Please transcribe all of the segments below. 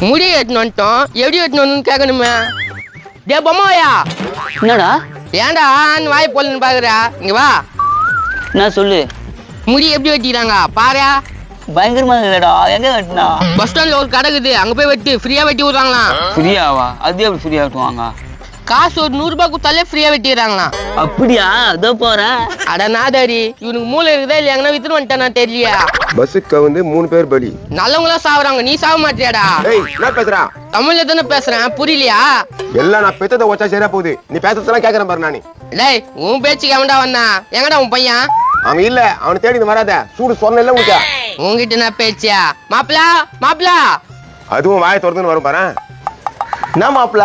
முடி எட்டுன்னு வந்துட்டோம். எப்படி வந்து கேட்கணுமே. டே பொம்மாயா என்னடா? ஏன்டா ஆன்னு வாய் போலன்னு பாக்குறா? இங்க வா. என்ன சொல்லு? முடி எப்படி வெட்டிக்கிறாங்க? பாரு. பயங்கரமா இருக்குடா எங்க வெட்டினா? பஸ் ஸ்டாண்ட்ல ஒரு கடை இருக்குது. அங்க போய் வெட்டி. ஃப்ரீயா வெட்டி விடுறாங்களாம். ஃப்ரீயாவா? அது எப்படி ஃப்ரீயா வெட்டுவாங்க? காசு ஒரு நூறு ரூபாய் கொடுத்தாலே ஃப்ரீயா வெட்டிடுறாங்களாம். அப்படியா? இதோ போறேன் அட நாதாரி இவனுக்கு மூளை இருக்குதா இல்லையா எங்கன்னா வித்துட்டு வந்துட்டானா தெரியலையா? பஸ்ஸுக்கு வந்து மூணு பேர் பலி. நல்லவங்களாம் சாவுறாங்க நீ சாவ மாட்டியாடா? ஏய் என்ன பேசுறா? தமிழ்ல தானே பேசுறேன் புரியலையா? எல்லாம் நான் பெத்ததை வச்சா சரியா போகுது? நீ பேசுறதெல்லாம் கேக்குறேன் பாரு நானி. டேய் உன் பேச்சுக்கு எவன்டா வந்தான் எங்கடா உன் பையன்? அவன் இல்ல அவனை தேடி வராத. சூடு சொன்ன இல்ல உனக்கு உன்கிட்ட என்ன பேச்சியா மாப்பிளா மாப்பிளா. அதுவும் வாயை திறந்துன்னு வரும் பாரு. என்ன மாப்பிள?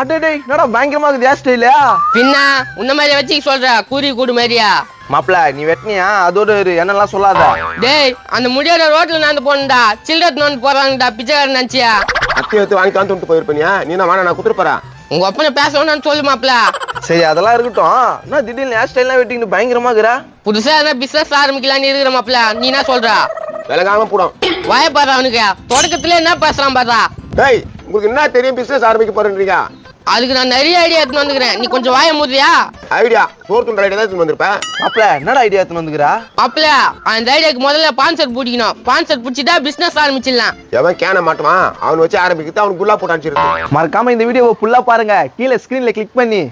அடடே என்னடா பயங்கரமா இருக்குது ஹேர் ஸ்டைலு பின்ன உன்ன மாதிரி வச்சு சொல்ற கூறி கூடு மாதிரியா? மாப்பிள நீ வெட்டினியா? அதோட இரு என்னெல்லாம் சொல்லாத. டேய் அந்த முடியோட ரோட்ல நடந்து போனடா சில்லறை நோண்டு போறாங்கடா பிச்சைக்காரன் நினைச்சியா? அத்தி எடுத்து வாங்கி காந்து விட்டு போயிருப்பனியா? நீ என்ன வேணா நான் குத்துருப்பறா உங்க அப்பனை பேசணும்னு சொல்லு மாப்பிள. சரி அதெல்லாம் இருக்கட்டும். என்ன திடீர்னு ஹேர் ஸ்டைல்லாம் வெட்டிக்கிட்டு பயங்கரமா இருக்கிறா? புதுசா எதனா பிசினஸ் ஆரம்பிக்கலாம்னு இருக்கிற மாப்பிள. நீ என்ன சொல்ற? விலகாம போடும். வாய பாரு அவனுக்கு. தொடக்கத்துல என்ன பேசுறான் பாத்தா டேய் உங்களுக்கு என்ன தெரியும் பிசினஸ் ஆரம்பிக்க போறேன்றீங்க அதுக்கு நான் நிறைய ஐடியா எடுத்துன்னு வந்துக்கிறேன். நீ கொஞ்சம் வாய மூடுறியா? ஐடியா சோறு துண்டு ஐடியா தான் வந்திருப்பேன் மாப்பிள என்னடா ஐடியா எடுத்துன்னு வந்துக்கிறா? மாப்பிள அந்த ஐடியாக்கு முதல்ல பான்சர் பிடிக்கணும் பான்சர் பிடிச்சிட்டா பிசினஸ் ஆரம்பிச்சிடலாம். எவன் கேன மாட்டுவான்? அவன் வச்சு ஆரம்பிக்கிறது அவனுக்கு குல்லா போட்டு அனுப்பிச்சிருக்கு மறக்காம இந்த வீடியோவை ஃபுல்லா பாருங்க. கீழே ஸ்கிரீன்ல கிளிக் பண்ணி.